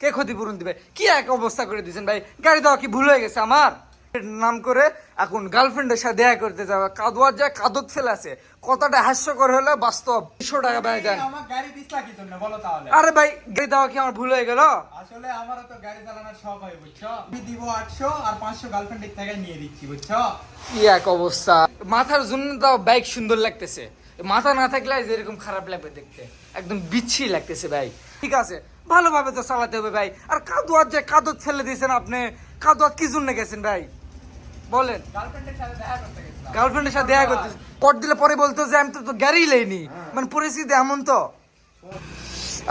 কে ক্ষতিপূরণ দিবে? কি এক অবস্থা করে দিয়েছেন ভাই? গাড়ি দেওয়া কি ভুল হয়ে গেছে আমার? নাম করে এখন গার্লফ্রেন্ডের সাথে দেখা করতে যাবে কাদুয়ার যায় কাদত ফেলে আছে কথাটা হাস্যকর হলে বাস্তব। দুশো টাকা ভাই দেন। আরে ভাই গাড়ি দেওয়া কি আমার ভুল হয়ে গেল? আসলে আমারও তো গাড়ি চালানোর শখ হয় বুঝছ? আমি দিব আটশো আর পাঁচশো গার্লফ্রেন্ড থেকে নিয়ে দিচ্ছি বুঝছ? কি এক অবস্থা। মাথার জন্য তো বাইক সুন্দর লাগতেছে। মাথা না থাকলে আজ এরকম খারাপ লাগবে দেখতে। একদম বিচ্ছি লাগতেছে ভাই। ঠিক আছে ভালোভাবে তো চালাতে হবে ভাই। আর কাদুয়ার যে কাদত ফেলে দিয়েছেন আপনি কাদুয়ার কি জন্য গেছেন ভাই? বলেন। গার্লফ্রেন্ডের সাথে দেখা করতে কট দিলে পরে বলতো যে আমি তো তো গাড়ি লেইনি। মানে পরিস্থিতি এমন তো।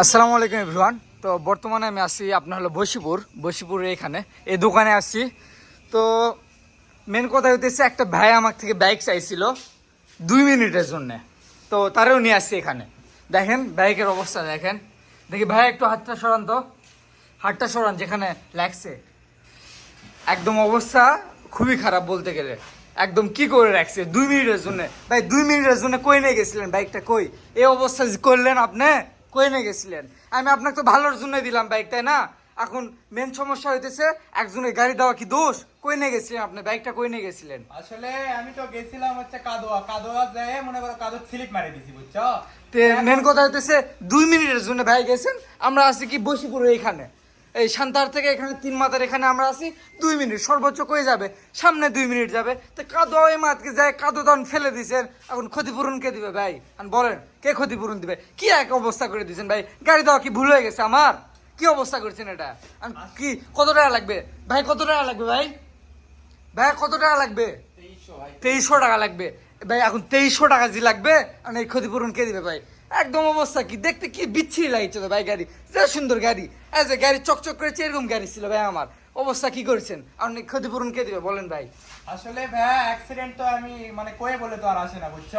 আসসালামু আলাইকুম এভরিওয়ান তো বর্তমানে আমি আসছি আপনার হলো বসিপুর বশিপুর এখানে। এই দোকানে আসছি তো মেন কথা হইতেছে একটা ভাই আমার থেকে বাইক চাইছিল দুই মিনিটের জন্যে। তো তারেও নিয়ে আসছি এখানে। দেখেন বাইকের অবস্থা দেখেন। দেখি ভাই, একটু হাতটা সরান তো। হাতটা সরান, যেখানে লাগছে। একদম অবস্থা খুবই খারাপ বলতে গেলে। একদম কি করে রাখছে? দুই মিনিটের জন্য। ভাই, দুই মিনিটের জন্য কই নিয়ে গেছিলেন? বাইকটা কই? এই অবস্থা করলেন আপনি, কই নিয়ে গেছিলেন? আমি আপনাকে তো ভালোর জন্য দিলাম বাইক, তাই না? এখন মেন সমস্যা হইতেছে একজনের গাড়ি দেওয়া কি দোষ? কই নিয়ে গেছিলেন আপনি? বাইকটা কই নিয়ে গেছিলেন? আসলে আমি তো গেছিলাম হচ্ছে কাদোয়া। কাদোয়া যায় মনে করো কাদো স্লিপ মারি দিছি বুঝছ? তে মেন কথা হইতেছে দুই মিনিটের জন্য ভাই গেছেন আমরা আছি কি বসিপুরে এইখানে। এই সান্তার থেকে এখানে তিন মাথার এখানে আমরা আছি দুই মিনিট সর্বোচ্চ কই যাবে? সামনে দুই মিনিট যাবে। তো কাদো ওই মাতকে যায় কাদো তখন ফেলে দিয়েছেন এখন ক্ষতিপূরণ কে দিবে ভাই? আর বলেন কে ক্ষতিপূরণ দিবে? কি এক অবস্থা করে দিয়েছেন ভাই? গাড়ি দেওয়া কি ভুল হয়ে গেছে আমার? কি অবস্থা করেছেন এটা? কি কত টাকা লাগবে? ভাই কত টাকা লাগবে ভাই? ভাই কত টাকা লাগবে? তেইশশো টাকা লাগবে। ভাই এখন তেইশশো টাকা যে লাগবে আর এই ক্ষতিপূরণ কে দিবে ভাই? একদম অবস্থা কি? দেখতে কি বিচ্ছিরি লাগছে তো ভাই গাড়ি। যে সুন্দর গাড়ি। এই যে গাড়ি চকচক করেছে এরকম গাড়ি ছিল ভাই আমার। অবস্থা কি করেছেন? আপনি ক্ষতিপূরণ কে দিবে? বলেন ভাই। আসলে ভাই অ্যাক্সিডেন্ট তো আমি মানে কয়ে বলে তো আর আসে না বুঝছ?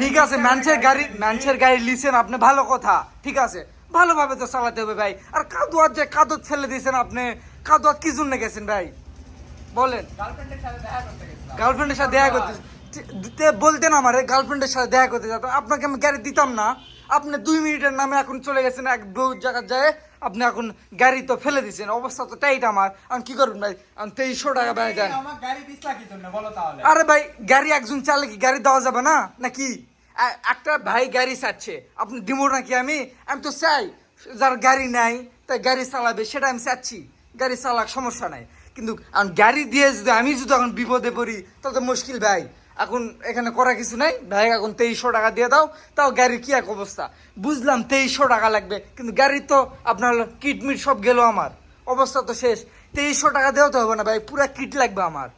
ঠিক আছে মানুষের গাড়ি। মানুষের গাড়ি লিছেন আপনি ভালো কথা। ঠিক আছে। ভালোভাবে তো চালাতে হবে ভাই। আর কাদুয়ার যে কাদত ফেলে দিয়েছেন আপনি কাদুয়া কি জন্য গেছেন ভাই? বলেন। গার্লফ্রেন্ডের সাথে দেখা করতে বলতেন আমার গার্লফ্রেন্ডের সাথে দেখা করতে যেতাম আপনাকে আমি গাড়ি দিতাম না। আপনি দুই মিনিটের নামে এখন চলে গেছেন এক দু জায়গায় যায়। আপনি এখন গাড়ি তো ফেলে দিয়েছেন। অবস্থা তো টাইট আমার। আমি কি করবেন ভাই? আমি তেইশশো টাকা ভাই বলো তাহলে। আরে ভাই গাড়ি একজন চালে কি গাড়ি দেওয়া যাবে না? নাকি? একটা ভাই গাড়ি চাচ্ছে। আপনি দিব নাকি আমি? আমি তো চাই। যার গাড়ি নাই, তাই গাড়ি চালাবে, সেটা আমি চাচ্ছি। গাড়ি চালাক সমস্যা নাই। কিন্তু এখন গাড়ি দিয়ে যদি আমি যদি এখন বিপদে পড়ি, তাহলে তো মুশকিল ভাই। এখন এখানে করা কিছু নাই। ভাই, এখন তেইশশো টাকা দিয়ে দাও, তাও গাড়ির কী এক অবস্থা? বুঝলাম তেইশশো টাকা লাগবে, কিন্তু গাড়ি তো আপনার কিটমিট সব গেল আমার। অবস্থা তো শেষ। তেইশশো টাকা দেওয়া তো হবে না ভাই, পুরা কিট লাগবে আমার।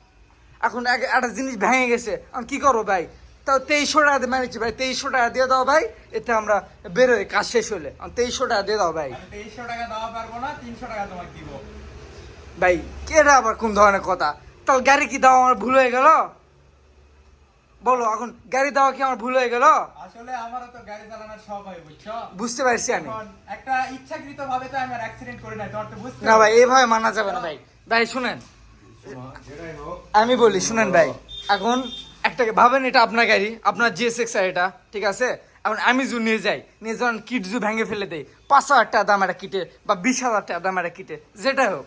এখন এক- একটা জিনিস ভেঙে গেছে। আমি কী করব ভাই? তাও তেইশশো টাকা দিয়ে মানিছি ভাই তেইশশো টাকা দিয়ে দাও ভাই এতে আমরা বেরোই কাজ শেষ হলে। তেইশশো টাকা দিয়ে দাও ভাই। তেইশশো টাকা দেওয়া পারব না তিনশো টাকা তোমাকে দিব। ভাই কেটা আবার কোন ধরনের কথা? তাহলে গাড়ি কি দেওয়া আমার ভুল হয়ে গেল? বলো এখন গাড়ি দেওয়া কি আমার ভুল হয়ে গেল? আসলে আমারও তো গাড়ি চালানোর শখ হয় বুঝছ? বুঝতে পারছি আমি। একটা ইচ্ছাকৃত ভাবে তো আমি অ্যাক্সিডেন্ট করে নাই তোমার তো বুঝতে না ভাই এইভাবে মানা যাবে না ভাই। ভাই শুনেন। আমি বলি শুনেন ভাই এখন একটা ভাবেন এটা আপনার গাড়ি, আপনার জিএসএক্স আর এটা, ঠিক আছে? এখন আমি যদি নিয়ে যাই, নিয়ে যখন কিট জু ভেঙে ফেলে দেয় পাঁচ হাজার টাকা দাম একটা কিটে বা বিশ হাজার টাকা দাম একটা কিটে যেটাই হোক।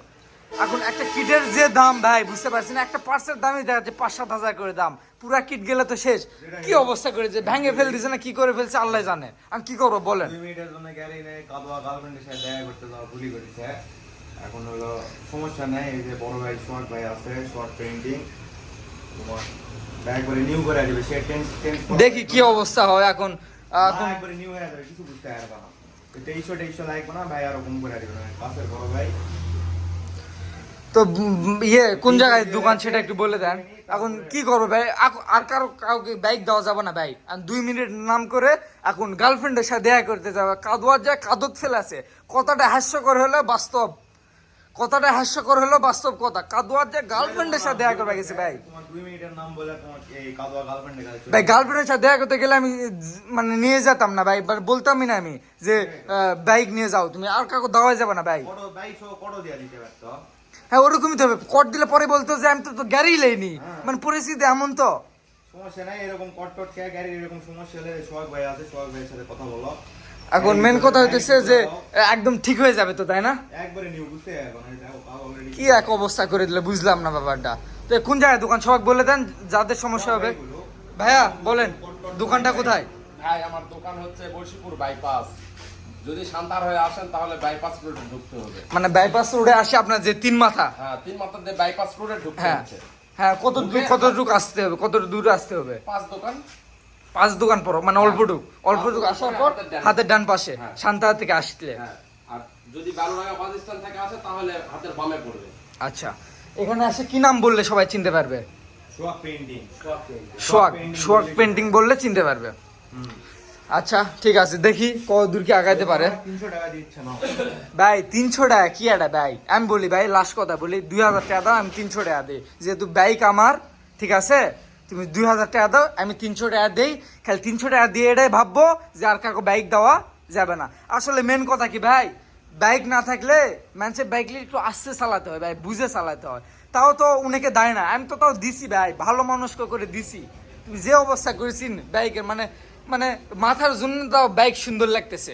এখন একটা কিটের যে দাম, ভাই, বুঝতে পারছেন? একটা পার্সের দামই দেখা যাচ্ছে পাঁচ সাত হাজার করে দাম। পুরা কিট গেলে তো শেষ। কি অবস্থা করেছে ভেঙে ফেল দিছে না, কি করে ফেলছে, আল্লাহ জানে। আমি কি করব, বলেন। এখন হলো সমস্যা নেই, এই যে বড় ভাই শর্ট ভাই আছে শর্ট পেন্টিং দেখি কি অবস্থা হয় এখন। এখন নিউ হয়ে যাবে কিছু বুঝতে পারবে না। তো তেইশশো তেইশশো লাগবে না ভাই আর কম করে দিবে। পাশের বড় ভাই। তো ইয়ে কোন জায়গায় দোকান সেটা একটু বলে দেন। এখন কি করব ভাই? আর কারও কাউকে বাইক দেওয়া যাবে না ভাই। আর দুই মিনিট নাম করে এখন গার্লফ্রেন্ডের সাথে দেখা করতে যাবে। কাদুয়ার যায় কাদত ফেলে আছে। কথাটা হাস্যকর হলে বাস্তব। কথাটা হাস্যকর হলো বাস্তব কথা। কাদুয়ার যে গার্লফ্রেন্ডের সাথে দেখা করবে গেছে ভাই। ভাই গার্লফ্রেন্ডের সাথে দেখা করতে গেলে আমি মানে নিয়ে যেতাম না ভাই বলতামই না আমি যে বাইক নিয়ে যাও তুমি আর কাউকে দেওয়া যাবে না ভাই। হ্যাঁ ওরকমই তো হবে। কট দিলে পরে বলতো যে আমি তো তো গাড়ি লেইনি। মানে পরিস্থিতি এমন তো। সমস্যা নাই এরকম কট টট খেয়ে গাড়ির এরকম সমস্যা হলে সোহাগ ভাই আছে সোহাগ ভাইয়ের সাথে কথা বলো। এখন মেন কথা হইতেছে যে একদম ঠিক হয়ে যাবে তো তাই না? কি এক অবস্থা করে দিলে বুঝলাম না ব্যাপারটা। তো কোন জায়গায় দোকান? সবাই বলে দেন যাদের সমস্যা হবে। ভাইয়া বলেন দোকানটা কোথায়? ভাই আমার দোকান হচ্ছে বাইপাস যদি সান্তার হয়ে আসেন তাহলে বাইপাস রোডে ঢুকতে হবে। মানে বাইপাস রোডে আসে আপনার যে তিন মাথা? হ্যাঁ তিন দিয়ে বাইপাস রোডে ঢুকতে হ্যাঁ। হচ্ছে। হ্যাঁ কত দূর কত দূর আসতে হবে? কত দূর আসতে হবে? পাঁচ দোকান। পাঁচ দোকান পর মানে অল্পটুক অল্পটুক আসার পর হাতের ডান পাশে। হ্যাঁ। সান্তাহার থেকে আসলে। হ্যাঁ আর যদি বাস স্ট্যান্ড থেকে আসে তাহলে হাতের বামে পড়বে। আচ্ছা এখানে আসে কি নাম বললে সবাই চিনতে পারবে? সোয়াক painting সোয়াগ বললে- পেন্টিং বললে চিনতে পারবে। আচ্ছা ঠিক আছে দেখি কত দূর কি আগাইতে পারে। তিনশো টাকা দিচ্ছে না ভাই তিনশো টাকা কি এটা ভাই? আমি বলি ভাই লাস্ট কথা বলি দুই হাজার টাকা দাও আমি তিনশো টাকা দিই। যেহেতু বাইক আমার ঠিক আছে? তুমি দুই হাজার টাকা দাও আমি তিনশো টাকা দিই। খালি তিনশো টাকা দিয়ে এটাই ভাববো যে আর কাউকে বাইক দেওয়া যাবে না। আসলে মেন কথা কি ভাই? বাইক না থাকলে মানুষের বাইক একটু আস্তে চালাতে হয় ভাই বুঝে চালাতে হয়। তাও তো উনাকে দেয় না। আমি তো তাও দিছি ভাই ভালো মানুষকে করে দিছি। তুমি যে অবস্থা করেছিন বাইকের মানে মানে মাথার জন্য তাও বাইক সুন্দর লাগতেছে।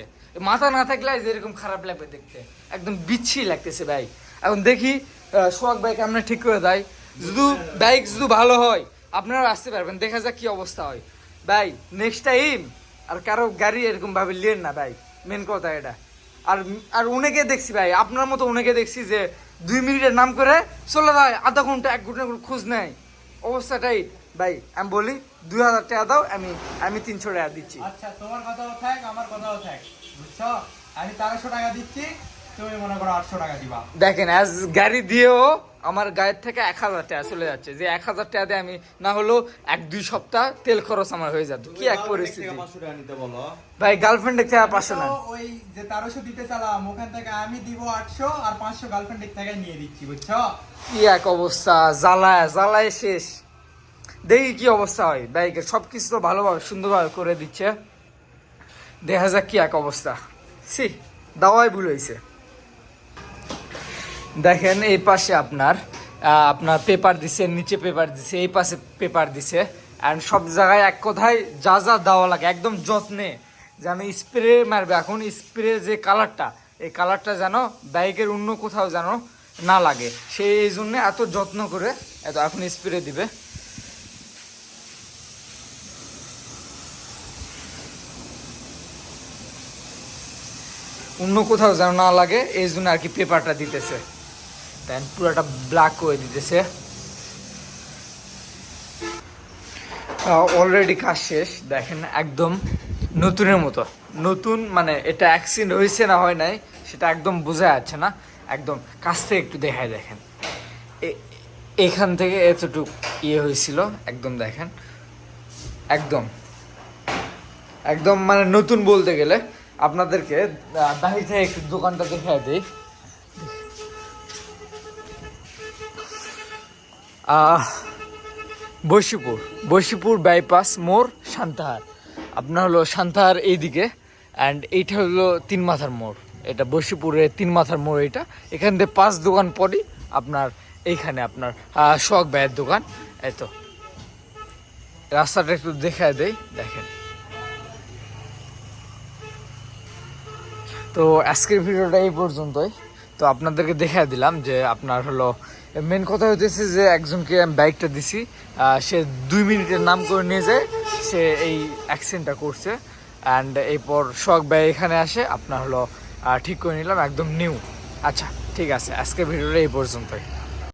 মাথা না থাকলে যেরকম খারাপ লাগবে দেখতে। একদম বিচ্ছি লাগতেছে ভাই। এখন দেখি আহ, বাইক আমরা ঠিক করে দেয়। শুধু বাইক শুধু ভালো হয় আপনারা আসতে পারবেন দেখা যাক কি অবস্থা হয়। ভাই নেক্সট টাইম আর কারও গাড়ি এরকম ভাবে লিয়েন না ভাই মেন কথা এটা। আর আর অনেকে দেখছি ভাই আপনার মতো অনেকে দেখছি যে দুই মিনিটের নাম করে চলে যায় আধা ঘণ্টা এক ঘণ্টা করে খোঁজ নেয় অবস্থাটাই ভাই আমি বলি দুই হাজার টাকা দাও আমি আমি তিনশো টাকা দিচ্ছি। আচ্ছা তোমার কথাও থাক আমার কথাও থাক বুঝছ? আমি তেরোশো টাকা দিচ্ছি তুমি মনে করো আটশো টাকা দিবা। দেখেন অ্যাজ গাড়ি দিয়েও আমার গায়ের থেকে এক হাজার টাকা চলে যাচ্ছে। যে এক হাজার টাকা দিয়ে আমি না হলেও এক দুই সপ্তাহ তেল খরচ আমার হয়ে যেত কি এক পরিস্থিতি? ভাই গার্লফ্রেন্ডের থেকে পাঁচশো না। ওই যে তেরোশো দিতে চালাম ওখান থেকে আমি দিব আটশো আর পাঁচশো গার্লফ্রেন্ডের থেকে নিয়ে দিচ্ছি বুঝছ? কি এক অবস্থা জ্বালায় জ্বালায় শেষ। দেখি কি অবস্থা হয়। বাইকের সব কিছু তো ভালোভাবে সুন্দরভাবে করে দিচ্ছে। দেখা যাক কি এক অবস্থা। সি দাওয়াই ভুল হয়েছে। দেখেন, এই পাশে আপনার আপনার পেপার দিছে, নিচে পেপার দিছে, এই পাশে পেপার দিছে। অ্যান্ড সব জায়গায় এক কথায় যা যা দেওয়া লাগে, একদম যত্নে। যেন স্প্রে মারবে। এখন স্প্রে যে কালারটা এই কালারটা যেন বাইকের অন্য কোথাও যেন না লাগে। সেই এই জন্য এত যত্ন করে এত এখন স্প্রে দিবে। অন্য কোথাও যেন না লাগে, এই জন্য আর কি পেপারটা দিতেছে। দেন পুরোটা ব্ল্যাক করে দিতেছে। অলরেডি কাজ শেষ। দেখেন, একদম নতুনের মতো। নতুন মানে এটা অ্যাক্সিডেন্ট হয়েছে না হয় নাই, সেটা একদম বোঝা যাচ্ছে না। একদম কাছ থেকে একটু দেখায় দেখেন। এখান থেকে এতটুকু ইয়ে হয়েছিল, একদম দেখেন। একদম। একদম মানে নতুন বলতে গেলে, আপনাদেরকে বাহির থেকে একটু দোকানটা দেখায় দিই। বৈশীপুর বৈশীপুর বাইপাস মোড় সান্তাহার। আপনার হলো সান্তাহার এইদিকে অ্যান্ড এইটা হলো তিন মাথার মোড়। এটা বৈশীপুরের তিন মাথার মোড় এটা এখান থেকে পাঁচ দোকান পরই আপনার, এইখানে আপনার শখ ভাইয়ের দোকান। এই তো। রাস্তাটা একটু দেখায় দেই, দেখেন। তো আজকের ভিডিওটা এই পর্যন্তই। তো আপনাদেরকে দেখা দিলাম যে আপনার হলো মেন কথা হতেছে যে একজনকে আমি বাইকটা দিছি সে দুই মিনিটের নাম করে নিয়ে যায়, সে এই অ্যাক্সিডেন্টটা করছে। অ্যান্ড এরপর শখ ব্যয় এখানে আসে, আপনার হলো ঠিক করে নিলাম, একদম নিউ আচ্ছা ঠিক আছে, আজকের ভিডিওটা এই পর্যন্তই।